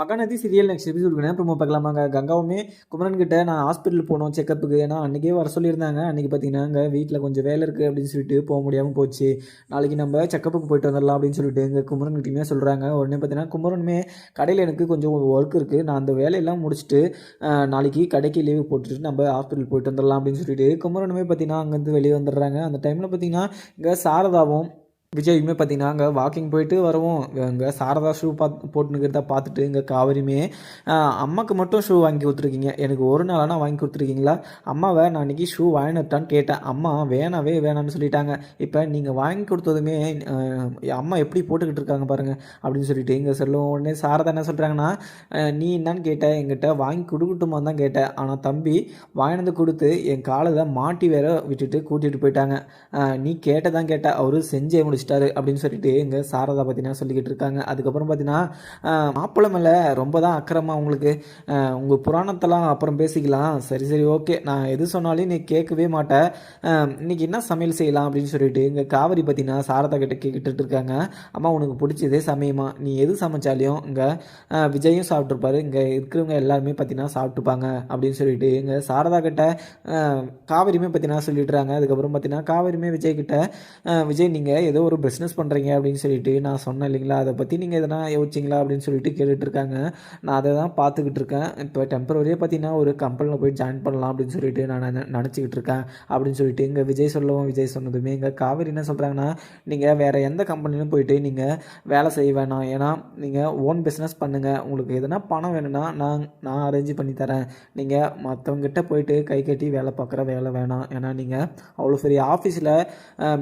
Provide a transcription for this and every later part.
Mahanadi serial next episode வேணா promo பார்க்கலாமாங்க கங்காவுமே குமரன் கிட்ட நான் ஹாஸ்பிட்டல் போனோம் செக்கப்புக்கு ஏன்னா அன்றைக்கே வர சொல்லியிருந்தாங்க. அன்றைக்கி பார்த்தீங்கன்னா அங்கே வீட்டில் கொஞ்சம் வேலை இருக்குது அப்படின்னு சொல்லிட்டு போக முடியாமல் போச்சு. நாளைக்கு நம்ம செக்கப்புக்கு போயிட்டு வந்துடலாம் அப்படின்னு சொல்லிட்டு இங்கே குமரன் கிட்டையுமே சொல்கிறாங்க உடனே பார்த்தீங்கன்னா குமரனுமே கடையில் எனக்கு கொஞ்சம் ஒர்க் இருக்குது நான் அந்த வேலையெல்லாம் முடிச்சுட்டு நாளைக்கு கடைக்கு லீவு போட்டுட்டு நம்ம ஹாஸ்பிட்டல் போயிட்டு வந்துடலாம் அப்படின்னு சொல்லிட்டு குமரனுமே பார்த்தீங்கன்னா அங்கேருந்து வெளியே வந்துடுறாங்க. அந்த டைமில் பார்த்தீங்கன்னா இங்கே சாரதாவும் விஜயுமே பார்த்தீங்கன்னா அங்கே வாக்கிங் போயிட்டு வருவோம். இங்கே சாரதா ஷூ பார்த்து போட்டுனுக்கிறத பார்த்துட்டு இங்கே காவிரியுமே அம்மாவுக்கு அம்மாக்கு மட்டும் ஷூ வாங்கி கொடுத்துருக்கீங்க. எனக்கு ஒரு நாளானா வாங்கி கொடுத்துருக்கீங்களா? அம்மாவை நான் அன்றைக்கி ஷூ வாங்கினட்டான்னு கேட்டேன். அம்மா வேணாவே வேணாம்னு சொல்லிட்டாங்க. இப்போ நீங்கள் வாங்கி கொடுத்ததுமே அம்மா எப்படி போட்டுக்கிட்டு இருக்காங்க பாருங்கள் அப்படின்னு சொல்லிட்டு இங்கே சொல்லுவோம் உடனே சாரதா என்ன சொல்கிறாங்கன்னா நீ என்னன்னு கேட்ட எங்கிட்ட வாங்கி கொடுக்கட்டுமா தான் கேட்டேன். ஆனால் தம்பி வாங்கினது கொடுத்து என் காலத்தை மாட்டி வேற விட்டுட்டு கூட்டிகிட்டு போயிட்டாங்க. நீ கேட்டதான் கேட்ட அவரு செஞ்சே முடிச்சிட்டாரு அப்படின்னு சொல்லிட்டு இங்கே சாரதா பார்த்தீங்கன்னா சொல்லிக்கிட்டு இருக்காங்க. அதுக்கப்புறம் பார்த்தீங்கன்னா ஆஹ், மாப்பிள்ளை மேலே ரொம்ப தான் அக்கறமா உங்களுக்கு உங்கள் புராணத்தெல்லாம் அப்புறம் பேசிக்கலாம். சரி சரி ஓகே. நான் எது சொன்னாலும் நீ கேட்கவே மாட்டேன் இன்றைக்கி இன்னைக்கு என்ன சமையல் செய்யலாம் அப்படின்னு சொல்லிட்டு இங்கே காவிரி பார்த்தீங்கன்னா சாரதா கிட்ட கேட்டுட்டு இருக்காங்க. அம்மா உனக்கு பிடிச்சதே சமயமா? நீ எது சமைச்சாலையும் இங்கே விஜயும் சாப்பிட்ருப்பாரு இங்கே இருக்கிறவங்க எல்லாருமே பார்த்தீங்கன்னா சாப்பிட்டுப்பாங்க அப்படின்னு சொல்லிட்டு இங்கே சாரதா கிட்ட ஆஹ், காவிரியுமே பார்த்தீங்கன்னா சொல்லிடுறாங்க. அதுக்கப்புறம் பார்த்தீங்கன்னா காவிரியுமே விஜய் கிட்ட விஜய் நீங்கள் ஏதோ ஒரு பிஸ்னஸ் பண்ணுறீங்க அப்படின்னு சொல்லிட்டு நான் சொன்னேன் இல்லைங்களா? அதை பற்றி நீங்கள் எதனா யோசிச்சிங்களா அப்படின்னு சொல்லிட்டு கேட்டுட்ருக்காங்க நான் அதை தான் பார்த்துக்கிட்டு இருக்கேன். இப்போ டெம்பரவரியாக பார்த்தீங்கன்னா ஒரு கம்பெனியில் போய் ஜாயின் பண்ணலாம் அப்படின்னு சொல்லிட்டு நான் நினச்சிக்கிட்டு இருக்கேன் அப்படின்னு சொல்லிட்டு இங்கே விஜய் சொல்லவும் விஜய் சொன்னதுமே இங்கே காவேரி என்ன சொல்கிறாங்கன்னா நீங்கள் வேறு எந்த கம்பெனிலும் போயிட்டு நீங்கள் வேலை செய்ய வேணாம். ஏன்னா நீங்கள் ஓன் பிஸ்னஸ் பண்ணுங்கள் உங்களுக்கு எதனா பணம் வேணும்னா நான் நான் அரேஞ்ச் பண்ணி தரேன். நீங்கள் மற்றவங்ககிட்ட போயிட்டு கை கட்டி வேலை பார்க்குற வேலை வேணாம். ஏன்னா நீங்கள் அவ்வளோ பெரிய ஆஃபீஸில்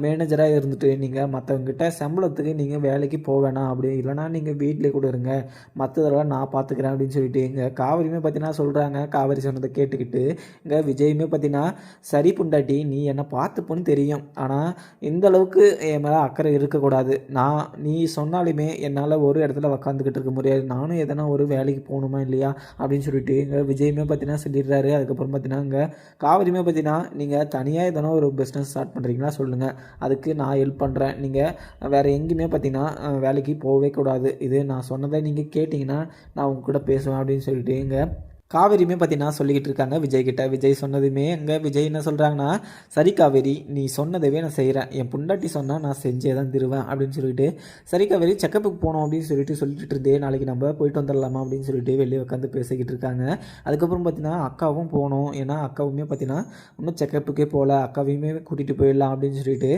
மேனேஜராக இருந்துட்டு நீங்கள் மற்றவங்கிட்ட சம்பளத்துக்கு நீங்கள் வேலைக்கு போக வேணாம் அப்படி இல்லைனா நீங்கள் வீட்டிலே கூட இருங்க. மற்றதெல்லாம் நான் பார்த்துக்கிறேன் அப்படின்னு சொல்லிட்டு இங்கே காவிரியுமே பார்த்தீங்கன்னா சொல்கிறாங்க காவிரி சொன்னதை கேட்டுக்கிட்டு இங்கே விஜயுமே பார்த்தீங்கன்னா சரி புண்டாட்டி நீ என்னை பார்த்துப்போன்னு தெரியும். ஆனால் இந்த அளவுக்கு என் மேலே அக்கறை இருக்கக்கூடாது. நான் நீ சொன்னாலுமே என்னால் ஒரு இடத்துல உக்காந்துக்கிட்டு இருக்க முடியாது. நானும் எதனா ஒரு வேலைக்கு போகணுமா இல்லையா? அப்படின்னு சொல்லிட்டு இங்கே விஜயுமே பார்த்தீங்கன்னா சொல்லிடுறாரு. அதுக்கப்புறம் பார்த்தீங்கன்னா இங்கே காவிரியுமே பார்த்தீங்கன்னா நீங்கள் தனியாக எதனா ஒரு பிஸ்னஸ் ஸ்டார்ட் பண்ணுறீங்களா சொல்லுங்கள் அதுக்கு நான் ஹெல்ப் பண்ணுறேன் நீங்கள் வேறு எங்கேயுமே பார்த்தீங்கன்னா வேலைக்கு போகவே கூடாது. இது நான் சொன்னதை நீங்கள் கேட்டிங்கன்னா நான் உங்ககிட்ட கூட பேசுவேன் அப்படின்னு சொல்லிட்டு இங்கே காவேரியுமே பார்த்தீங்கன்னா சொல்லிக்கிட்டு இருக்காங்க. விஜய் கிட்ட. விஜய் சொன்னதுமே அங்கே விஜய் என்ன சொல்கிறாங்கன்னா சரி காவேரி நீ சொன்னதவே நான் செய்கிறேன் என் புண்டாட்டி சொன்னால் நான் செஞ்சே தான் தருவேன் அப்படின்னு சொல்லிட்டு. சரி காவேரி செக்கப்புக்கு போனோம் அப்படின்னு சொல்லிட்டு சொல்லிட்டு இருந்தே நாளைக்கு நம்ம போயிட்டு வந்துடலாமா? அப்படின்னு சொல்லிட்டு வெளியே உட்காந்து பேசிக்கிட்டு இருக்காங்க. அதுக்கப்புறம் பார்த்தீங்கன்னா அக்காவும் போனோம். ஏன்னா அக்காவுமே பார்த்தீங்கன்னா இன்னும் செக்கப்புக்கே போகல அக்காவையுமே கூட்டிகிட்டு போயிடலாம் அப்படின்னு சொல்லிட்டு.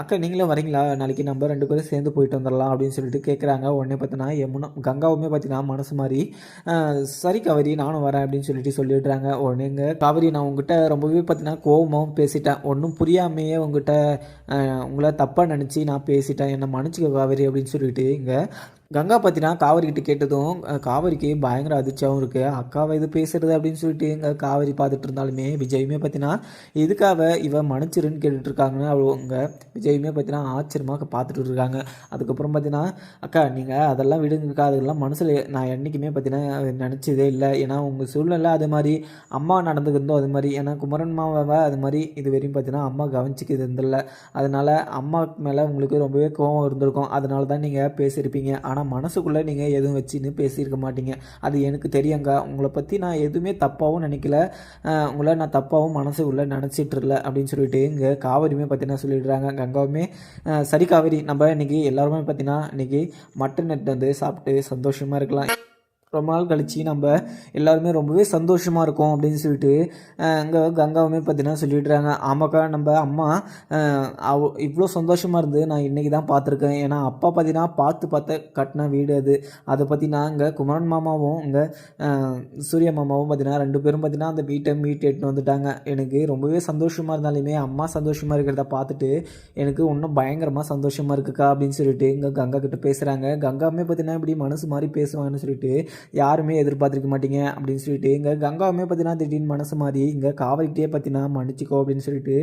அக்கா நீங்களும் வரீங்களா? நாளைக்கு நம்ம ரெண்டு பேரும் சேர்ந்து போயிட்டு வந்துடலாம் அப்படின்னு சொல்லிட்டு கேட்குறாங்க உடனே பார்த்தீங்கன்னா யமுனா கங்காவுமே பார்த்தீங்கன்னா மனசு மாதிரி சரி காவேரி நானும் வரேன் அப்படின்னு சொல்லிட்டு சொல்லிடுறாங்க. உடனேங்க காவேரி நான் உங்ககிட்ட ரொம்பவே பார்த்தீங்கன்னா கோபமாகவும் பேசிட்டேன். ஒன்றும் புரியாமையே உங்ககிட்ட உங்களை தப்பாக நினச்சி நான் பேசிட்டேன். என்னை மன்னிச்சுக்க காவேரி அப்படின்னு சொல்லிட்டு இங்கே கங்கா பார்த்தீங்கன்னா காவேரி கேட்டதும் அஹ், காவேரிக்கு பயங்கர அதிர்ச்சியாகவும் இருக்குது அக்காவை இது பேசுறது அப்படின்னு சொல்லிட்டு எங்கள் காவேரி பார்த்துட்டு இருந்தாலுமே விஜயுமே பார்த்தீங்கன்னா இதுக்காக இவ மன்னிச்சிருன்னு கேட்டுட்ருக்காங்கன்னு அவங்க விஜயுமே பார்த்தீங்கன்னா ஆச்சரியமாக பார்த்துட்டு இருக்காங்க. அதுக்கப்புறம் பார்த்தீங்கன்னா அக்கா நீங்கள் அதெல்லாம் விடுங்கக்கா அதெல்லாம் மனசில் நான் என்றைக்குமே பார்த்தீங்கன்னா நினச்சதே இல்லை. ஏன்னா உங்கள் சூழ்நிலை அது மாதிரி அம்மா நடந்துக்கிறதோ அது மாதிரி ஏன்னா குமரன் மாவை அது மாதிரி இது வரையும் பார்த்தீங்கன்னா அம்மா கவனிச்சிக்கிறது இருந்தில்ல அதனால் அம்மா மேலே உங்களுக்கு ரொம்பவே கோவம் இருந்திருக்கும். அதனால தான் நீங்கள் பேசியிருப்பீங்க. ஆனால் மனசுக்குள்ளே நீங்கள் எதுவும் வச்சுன்னு பேசியிருக்க மாட்டீங்க. அது எனக்கு தெரியுங்க உங்களை பற்றி நான் எதுவுமே தப்பாகவும் நினைக்கல. உங்களை நான் தப்பாகவும் மனசுக்குள்ளே நினச்சிட்ருல அப்படின்னு சொல்லிட்டு இங்கே காவிரியுமே பார்த்தீங்கன்னா சொல்லிடுறாங்க. கங்காவுமே சரி காவேரி நம்ம இன்னைக்கு எல்லாருமே பார்த்தீங்கன்னா இன்னைக்கு மட்டன் நெட் வந்து சாப்பிட்டு சந்தோஷமாக இருக்கலாம். ரொம்ப நாள் கழித்து நம்ம எல்லாருமே ரொம்பவே சந்தோஷமாக இருக்கும் அப்படின்னு சொல்லிட்டு அங்கே கங்காவுமே பார்த்தீங்கன்னா சொல்லிடுறாங்க. ஆமாக்கா நம்ம அம்மா அவ் அவ இவ்வளோ சந்தோஷமாக இருந்து நான் இன்றைக்கி தான் பார்த்துருக்கேன் ஏன்னா அப்பா பார்த்தீங்கன்னா பார்த்து பார்த்து கட்டின வீடு அது. அதை பற்றி நான் இங்கே குமரன் மாமாவும் இங்கே சூரிய மாமாவும் பார்த்தீங்கன்னா ரெண்டு பேரும் பார்த்தீங்கன்னா அந்த வீட்டை மீட் எட்டுன்னு வந்துட்டாங்க. எனக்கு ரொம்பவே சந்தோஷமாக இருந்தாலுமே அம்மா சந்தோஷமாக இருக்கிறத பார்த்துட்டு எனக்கு இன்னும் பயங்கரமாக சந்தோஷமாக இருக்குக்கா அப்படின்னு சொல்லிட்டு இங்கே கங்கா கிட்ட பேசுகிறாங்க கங்காவுமே பார்த்தீங்கன்னா இப்படி மனசு மாதிரி பேசுவாங்கன்னு சொல்லிட்டு யாருமே எதிர்பார்த்துருக்க மாட்டீங்க அப்படின்னு சொல்லிட்டு இங்கே கங்காவுமே பார்த்தீங்கன்னா திடீர்னு மனசு மாதிரி இங்கே காவல்கிட்டே பார்த்தீங்கன்னா மன்னிச்சிக்கோ அப்படின்னு சொல்லிட்டு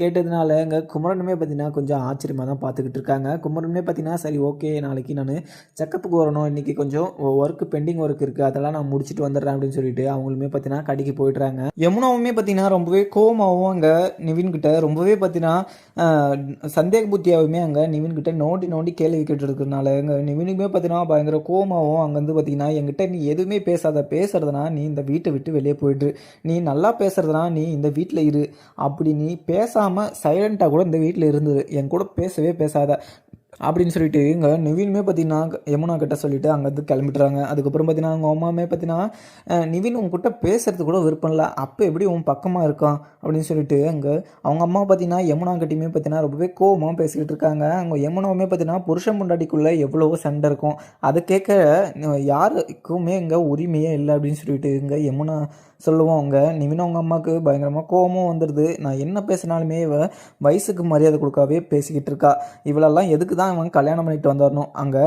கேட்டதுனால இங்கே குமரனுமே பார்த்தீங்கன்னா கொஞ்சம் ஆச்சரியமாக தான் பார்த்துக்கிட்டு இருக்காங்க. குமரனுமே பார்த்தீங்கன்னா சரி ஓகே நாளைக்கு நான் செக்கப்புக்கு வரணும். இன்றைக்கி கொஞ்சம் ஒர்க் பெண்டிங் ஒர்க் இருக்குது அதெல்லாம் நான் முடிச்சுட்டு வந்துடுறேன் அப்படின்னு சொல்லிட்டு அவங்களுமே பார்த்தீங்கன்னா கடைக்கு போயிடுறாங்க. யமுனாவுமே பார்த்தீங்கன்னா ரொம்பவே கோமாவும் அங்கே நிவின் கிட்ட ரொம்பவே பார்த்தீங்கன்னா சந்தேக புத்தியாகவுமே அங்கே நிவின் கிட்ட நோண்டி நோண்டி கேள்வி கேட்டு இருக்கிறதுனால எங்க நிவினுக்குமே பார்த்தீங்கன்னா பயங்கர கோமாவும் அங்கே வந்து எங்கிட்ட என்கிட்ட நீ எதுவுமே பேசாத பேசுறதுனா நீ இந்த வீட்டை விட்டு வெளியே போயிடு. நீ நல்லா பேசுறதுனா நீ இந்த வீட்டில் இரு. அப்படி நீ பேசாமல் சைலண்ட்டாக கூட இந்த வீட்டில் இருந்துரு. என் கூட பேசவே பேசாத. அப்படின்னு சொல்லிட்டு இங்கே நிவினுமே பார்த்தீங்கன்னா யமுனா கிட்ட சொல்லிட்டு அங்கேருந்து கிளம்பிட்டுறாங்க. அதுக்கப்புறம் பார்த்தீங்கன்னா அவங்க அம்மாவுமே பார்த்தீங்கன்னா நிவின் உங்ககிட்ட பேசுறது கூட விருப்பம் இல்லை. அப்போ எப்படி உன் பக்கமாக இருக்கான்? அப்படின்னு சொல்லிட்டு அங்கே அவங்க அம்மா பார்த்தீங்கன்னா யமுனா கிட்டையுமே பார்த்தீங்கன்னா ரொம்பவே கோபமாக பேசிக்கிட்டு இருக்காங்க. அவங்க யமுனாவுமே பார்த்தீங்கன்னா புருஷன் முண்டாடிக்குள்ளே எவ்வளவோ சண்டை இருக்கும். அதை கேட்க யாருக்குமே இங்கே உரிமையே இல்லை. அப்படின்னு சொல்லிட்டு இங்கே யமுனா சொல்லுவோம் அவங்க நிவின் அவங்க அம்மாவுக்கு பயங்கரமாக கோவமும் வந்துடுது நான் என்ன பேசினாலுமே இவ வயசுக்கு மரியாதை கொடுக்காவே பேசிக்கிட்டு இருக்கா. இவளெல்லாம் எதுக்கு தான் இவன் கல்யாணம் பண்ணிட்டு வந்துடணும் அங்கே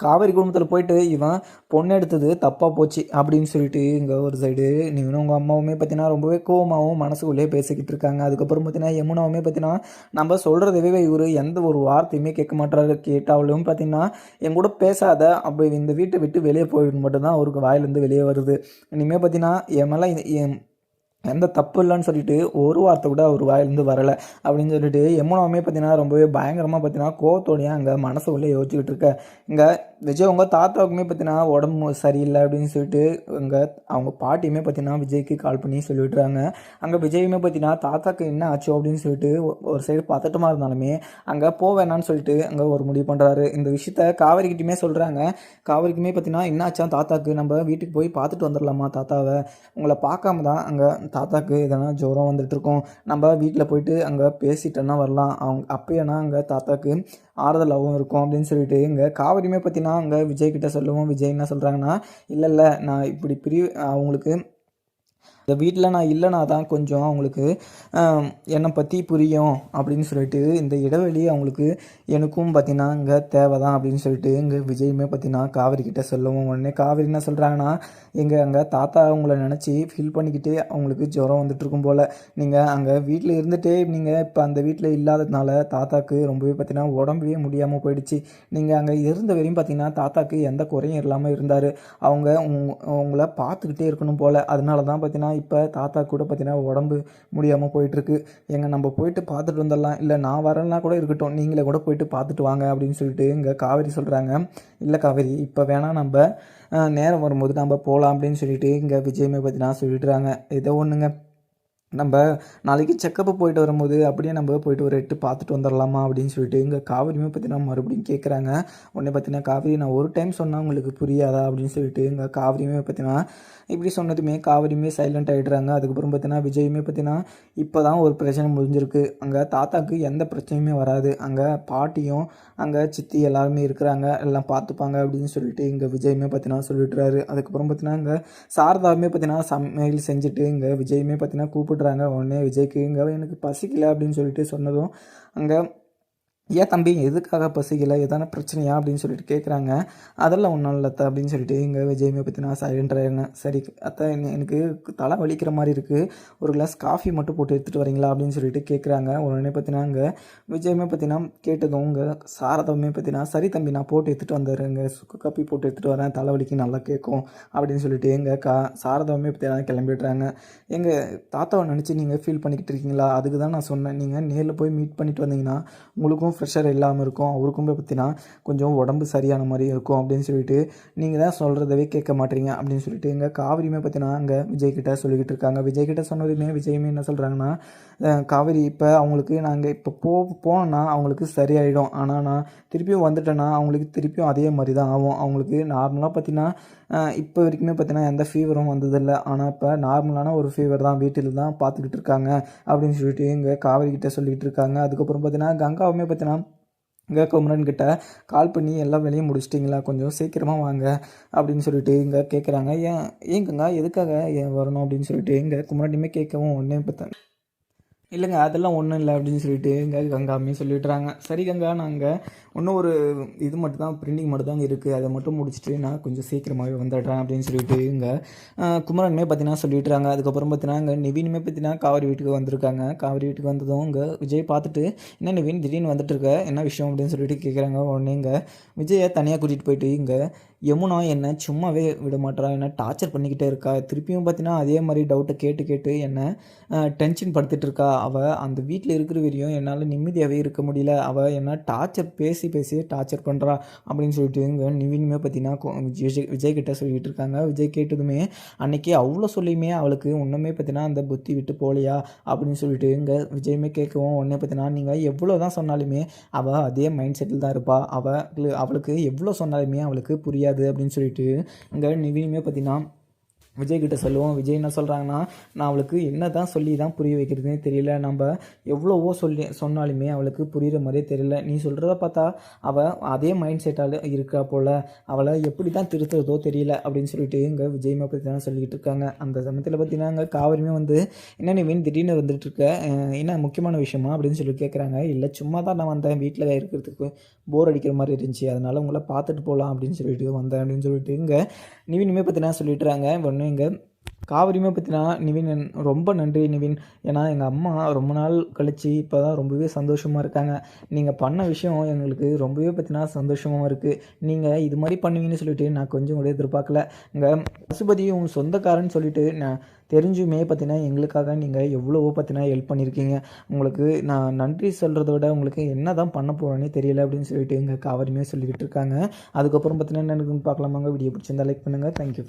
காவேரி குடும்பத்தில் போயிட்டு இவன் பொண்ணு எடுத்தது தப்பாக போச்சு அப்படின்னு சொல்லிட்டு இங்கே ஒரு சைடு நீங்களும் உங்கள் அம்மாவுமே பார்த்தீங்கன்னா ரொம்பவே கோவமாகவும் மனசுக்குள்ளேயே பேசிக்கிட்டு இருக்காங்க. அதுக்கப்புறம் பார்த்தீங்கன்னா யமுனாவுமே பார்த்தீங்கன்னா நம்ம சொல்கிறதவே இவர் எந்த ஒரு வார்த்தையுமே கேட்க மாட்டாரு. கேட்டாலும் பார்த்தீங்கன்னா என் கூட பேசாத அப்போ இந்த வீட்டை விட்டு வெளியே போயிடும் மட்டும்தான் அவருக்கு வாயிலேருந்து வெளியே வருது. இனிமேல் பார்த்தீங்கன்னா என் மேலே இது- என் எந்த தப்பு இல்லைன்னு சொல்லிட்டு ஒரு வார்த்தை கூட அவர் வாயிலேருந்து வரலை. அப்படின்னு சொல்லிட்டு யமுனாவுமே பார்த்தீங்கன்னா ரொம்பவே பயங்கரமாக பார்த்தீங்கன்னா கோவத்தோடையே அங்கே மனசுக்குள்ளே யோசிச்சுக்கிட்டு இருக்க. இங்கே விஜய் உங்கள் தாத்தாவுக்குமே பார்த்தீங்கன்னா உடம்பு சரியில்லை அப்படின்னு சொல்லிட்டு அங்கே அவங்க பாட்டியுமே பார்த்தீங்கன்னா விஜய்க்கு கால் பண்ணி சொல்லிவிட்றாங்க அங்கே விஜயுமே பார்த்தீங்கன்னா தாத்தாக்கு என்ன ஆச்சோ அப்படின்னு சொல்லிட்டு ஒரு சைடு பதட்டமாக இருந்தாலுமே அங்கே போவேணான்னு சொல்லிட்டு அங்கே ஒரு முடிவு பண்ணுறாரு இந்த விஷயத்த காவேரிக்கிட்டையுமே சொல்கிறாங்க காவேரிக்குமே பார்த்தீங்கன்னா என்னாச்சான் தாத்தாக்கு? நம்ம வீட்டுக்கு போய் பார்த்துட்டு வந்துடலாமா தாத்தாவை? உங்களை பார்க்காம தான் அங்கே தாத்தாக்கு எதனா ஜுரம் வந்துட்டுருக்கோம். நம்ம வீட்டில் போயிட்டு அங்கே பேசிட்டோன்னா வரலாம். அவங்க அப்போயேனா அங்கே தாத்தாக்கு ஆறுதலாகவும் இருக்கும் அப்படின்னு சொல்லிட்டு இங்கே காவிரியுமே பார்த்தீங்கன்னா அங்கே விஜய்கிட்ட சொல்லுவோம். விஜய் என்ன சொல்கிறாங்கன்னா இல்லை இல்லை நான் இப்படி பிரி அவங்களுக்கு இந்த வீட்டில் நான் இல்லைனா தான் கொஞ்சம் அவங்களுக்கு என்னை பற்றி புரியும் அப்படின்னு சொல்லிட்டு இந்த இடைவெளி அவங்களுக்கு எனக்கும் பார்த்தீங்கன்னா இங்கே தேவை தான் அப்படின்னு சொல்லிட்டு இங்கே விஜயுமே பார்த்தீங்கன்னா காவிரி கிட்ட சொல்லவும் உடனே காவிரி என்ன சொல்கிறாங்கன்னா எங்கள் அங்கே தாத்தா அவங்கள நினச்சி ஃபீல் பண்ணிக்கிட்டு அவங்களுக்கு ஜுரம் வந்துட்டுருக்கும் போல். நீங்கள் அங்கே வீட்டில் இருந்துகிட்டே நீங்கள் இப்போ அந்த வீட்டில் இல்லாததுனால தாத்தாக்கு ரொம்பவே பார்த்தீங்கன்னா உடம்பவே முடியாமல் போயிடுச்சு. நீங்கள் அங்கே இருந்த வரையும் பார்த்தீங்கன்னா தாத்தாக்கு எந்த குறையும் இல்லாமல் இருந்தார். அவங்க உங்- உங்களை பார்த்துக்கிட்டே இருக்கணும் போல். அதனால தான் பார்த்தீங்கன்னா இப்போ தாத்தா கூட பார்த்தீங்கன்னா உடம்பு முடியாமல் போயிட்டுருக்கு. எங்க நம்ம போயிட்டு பார்த்துட்டு வந்துடலாம். இல்லை நான் வரலனா கூட இருக்கட்டும். நீங்களே கூட போயிட்டு பார்த்துட்டு வாங்க அப்படின்னு சொல்லிட்டு இங்கே காவேரி சொல்கிறாங்க. இல்லை காவேரி இப்போ வேணால் நம்ம நேரம் வரும்போது நம்ம போகலாம் அப்படின்னு சொல்லிட்டு இங்கே விஜயமே பார்த்தீங்கன்னா சொல்லிடுறாங்க ஏதோ ஒன்றுங்க. நம்ம நாளைக்கு செக்கப்பு போயிட்டு வரும்போது அப்படியே நம்ம போயிட்டு ஒரு எட்டு பார்த்துட்டு வந்துடலாமா அப்படின்னு சொல்லிட்டு இங்கே காவிரியுமே பார்த்தீங்கன்னா மறுபடியும் கேட்குறாங்க உடனே பார்த்தீங்கன்னா காவிரி நான் ஒரு டைம் சொன்னால் உங்களுக்கு புரியாதா அப்படின்னு சொல்லிட்டு இங்கே காவிரியுமே பார்த்தீங்கன்னா இப்படி சொன்னதுமே காவிரியுமே சைலண்ட் ஆகிடுறாங்க அதுக்கப்புறம் பார்த்தீங்கன்னா விஜயுமே பார்த்தீங்கன்னா இப்போ தான் ஒரு பிரச்சனை முடிஞ்சிருக்கு. அங்கே தாத்தாக்கு எந்த பிரச்சனையுமே வராது. அங்கே பாட்டியும் அங்கே சித்தி எல்லாருமே இருக்கிறாங்க. எல்லாம் பார்த்துப்பாங்க அப்படின்னு சொல்லிட்டு இங்கே விஜயுமே பார்த்தீங்கன்னா சொல்லிட்டுறாரு. அதுக்கப்புறம் பார்த்தீங்கன்னா இங்கே சாரதாவுமே பார்த்தீங்கன்னா சமையல் செஞ்சுட்டு இங்கே விஜயுமே பார்த்தீங்கன்னா கூப்பிட்டு கூப்பிடுறாங்க உடனே விஜய்க்கு இங்கே எனக்கு பசிக்கல அப்படின்னு சொல்லிட்டு சொன்னதும் அங்கே ஏன் தம்பி எதுக்காக பசிக்கல? எதான பிரச்சனையா? அப்படின்னு சொல்லிட்டு கேட்குறாங்க அதெல்லாம் ஒன்றும் இல்லை அத்தை அப்படின்னு சொல்லிட்டு இங்கே விஜயமே பார்த்தீங்கன்னா நான் ஆயிருங்க சரி அத்தை என்ன- எனக்கு தலை வலிக்கிற மாதிரி இருக்குது ஒரு கிளாஸ் காஃபி மட்டும் போட்டு எடுத்துகிட்டு வரீங்களா? அப்படின்னு சொல்லிட்டு கேட்குறாங்க உடனே பார்த்தீங்கன்னா அங்கே விஜயமே பார்த்தீங்கன்னா கேட்டதும் உங்கள் சாரதமே பார்த்தீங்கன்னா சரி தம்பி நான் போட்டு எடுத்துகிட்டு வந்துடுறேங்க சுக்கு காப்பி போட்டு எடுத்துகிட்டு வரேன். தலைவலிக்கு நல்லா கேட்கும் அப்படின்னு சொல்லிட்டு எங்கள் கா சாரதமே பற்றினா கிளம்பிடுறாங்க. எங்கள் தாத்தாவை நினச்சி நீங்கள் ஃபீல் பண்ணிக்கிட்டு இருக்கீங்களா? அதுக்கு தான் நான் சொன்னேன். நீங்கள் நேரில் போய் மீட் பண்ணிட்டு வந்தீங்கன்னா உங்களுக்கும் ப்ரெஷர் இல்லாமல் இருக்கும். அவருக்குமே பார்த்தீங்கன்னா கொஞ்சம் உடம்பு சரியான மாதிரி இருக்கும் அப்படின்னு சொல்லிட்டு நீங்கள் தான் சொல்கிறதவே கேட்க மாட்டீங்க அப்படின்னு சொல்லிட்டு எங்கள் காவிரியுமே பார்த்தீங்கன்னா அங்கே விஜய் கிட்ட சொல்லிக்கிட்டு இருக்காங்க. விஜய் கிட்ட சொன்னதுமே விஜயுமே என்ன சொல்கிறாங்கன்னா காவிரி இப்போ அவங்களுக்கு நாங்கள் இப்போ போ போனோன்னா அவங்களுக்கு சரியாயிடும். ஆனால் நான் திருப்பியும் வந்துட்டேன்னா அவங்களுக்கு திருப்பியும் அதே மாதிரி தான் ஆகும். அவங்களுக்கு நார்மலாக பார்த்தீங்கன்னா இப்போ வரைக்குமே பார்த்தீங்கன்னா எந்த ஃபீவரும் வந்ததில்லை. ஆனால் இப்போ நார்மலான ஒரு ஃபீவர் தான் வீட்டில் தான் பார்த்துக்கிட்டு இருக்காங்க அப்படின்னு சொல்லிட்டு இங்கே காவிரிக்கிட்ட சொல்லிக்கிட்டு இருக்காங்க. அதுக்கப்புறம் பார்த்தீங்கன்னா கங்காவுமே பார்த்தீங்கன்னா இங்கே குமரன் கிட்ட கால் பண்ணி எல்லா வேலையும் முடிச்சிட்டிங்களா? கொஞ்சம் சீக்கிரமாக வாங்க அப்படின்னு சொல்லிட்டு இங்கே கேட்குறாங்க ஏன் ஏங்கங்க எதுக்காக ஏன் வரணும் அப்படின்னு சொல்லிட்டு இங்கே குமரனுமே கேட்கவும் உடனே பார்த்தேன் இல்லைங்க அதெல்லாம் ஒன்றும் இல்லை அப்படின்னு சொல்லிட்டு இங்கே கங்காமே சொல்லிட்டுறாங்க. சரி கங்கா நாங்கள் இன்னும் ஒரு இது மட்டும் தான் பிரிண்டிங் மட்டும் தான் இருக்குது அதை மட்டும் முடிச்சுட்டு நான் கொஞ்சம் சீக்கிரமாகவே வந்துடுறேன் அப்படின்னு சொல்லிட்டு இங்கே குமரனுமே பார்த்தீங்கன்னா சொல்லிட்டுறாங்க. அதுக்கப்புறம் பார்த்தீங்கன்னா இங்கே நிவினுமே பார்த்தீங்கன்னா காவிரி வீட்டுக்கு வந்திருக்காங்க. காவிரி வீட்டுக்கு வந்ததும் இங்கே விஜய் பார்த்துட்டு என்ன நிவின் திடீர்னு வந்துட்டு இருக்க என்ன விஷயம்? அப்படின்னு சொல்லிட்டு கேட்குறாங்க உடனே இங்கே விஜயை தனியாக கூட்டிகிட்டு போயிட்டு இங்கே யமுனா என்னை சும்மாவே விட மாட்டேறா என்ன டார்ச்சர் பண்ணிக்கிட்டே இருக்கா. திருப்பியும் பார்த்தீங்கன்னா அதே மாதிரி டவுட்டை கேட்டு கேட்டு என்னை டென்ஷன் படுத்திட்டு இருக்கா அவள் அந்த வீட்டில் இருக்கிற வரையும் என்னால் நிம்மதியாகவே இருக்க முடியல. அவள் என்ன டார்ச்சர் பேசி பேசி டார்ச்சர் பண்ணுறா அப்படின்னு சொல்லிட்டு இங்கே நிவினுமே பார்த்தீங்கன்னா விஜய் விஜய் கிட்ட சொல்லிட்டு இருக்காங்க. விஜய் கேட்டதுமே அன்னைக்கு அவ்வளோ சொல்லியுமே அவளுக்கு ஒன்றுமே பார்த்தீங்கன்னா அந்த புத்தி விட்டு போகலையா? அப்படின்னு சொல்லிட்டு இங்கே விஜயுமே கேட்கவும் உடனே பார்த்தீங்கன்னா நீங்கள் எவ்வளோ தான் சொன்னாலுமே அவள் அதே மைண்ட் செட்டில் தான் இருப்பாள் அவள் அவளுக்கு எவ்வளோ சொன்னாலுமே அவளுக்கு புரியாது. அப்படின்னு சொல்லிட்டு இங்கே நிவினுமே பார்த்தீங்கன்னா விஜய் கிட்ட சொல்லுவோம். விஜய் என்ன சொல்கிறாங்கன்னா நான் அவளுக்கு என்ன தான் சொல்லி தான் புரிய வைக்கிறதுனே தெரியல. நம்ம எவ்வளவோ சொல்லி சொன்னாலுமே அவளுக்கு புரிகிற மாதிரியே தெரியல. நீ சொல்கிறத பார்த்தா அவள் அதே மைண்ட் செட்டால் இருக்கா போல். அவளை எப்படி தான் திருத்துறதோ தெரியல அப்படின்னு சொல்லிட்டு இங்கே விஜயமே பற்றி தான் சொல்லிக்கிட்டு இருக்காங்க. அந்த சமயத்தில் பார்த்தீங்கன்னா இங்கே காவிரியுமே வந்து என்ன நீ மீன் திடீர்னு வந்துட்டு இருக்க? என்ன முக்கியமான விஷயமா? அப்படின்னு சொல்லி கேட்குறாங்க இல்லை சும்மா தான் நான் வந்தேன். வீட்டில் இருக்கிறதுக்கு போர் அடிக்கிற மாதிரி இருந்துச்சு. அதனால் உங்களை பார்த்துட்டு போகலாம் அப்படின்னு சொல்லிட்டு வந்தேன் அப்படின்னு சொல்லிட்டு இங்கே நிவினுமே பற்றினா சொல்லிட்டுறாங்க ஒன்று இங்கே காவிரியுமே பற்றினா நிவின் என்- ரொம்ப நன்றி நிவின். ஏன்னா எங்கள் அம்மா ரொம்ப நாள் கழித்து இப்போ தான் ரொம்பவே சந்தோஷமாக இருக்காங்க. நீங்கள் பண்ண விஷயம் எங்களுக்கு ரொம்பவே பற்றினா சந்தோஷமாக இருக்குது நீங்கள் இது மாதிரி பண்ணுவீங்கன்னு சொல்லிட்டு நான் கொஞ்சம் கூட எதிர்பார்க்கல. இங்கே பசுபதியும் உங்கள் சொந்தக்காரன்னு சொல்லிட்டு நான் தெரிஞ்சுமே பார்த்தீங்கன்னா எங்களுக்காக நீங்கள் எவ்வளவோ பார்த்தீங்கன்னா ஹெல்ப் பண்ணியிருக்கீங்க உங்களுக்கு நான் நன்றி சொல்கிறத விட உங்களுக்கு என்ன தான் பண்ண போகிறேன்னே தெரியல அப்படின்னு சொல்லிட்டு எங்கள் காவரியுமே சொல்லிக்கிட்டு இருக்காங்க. அதுக்கப்புறம் பார்த்தீங்கன்னா என்ன இருக்குன்னு பார்க்கலாமாங்க. வீடியோ பிடிச்சிருந்தா லைக் பண்ணுங்கள் தேங்க்யூ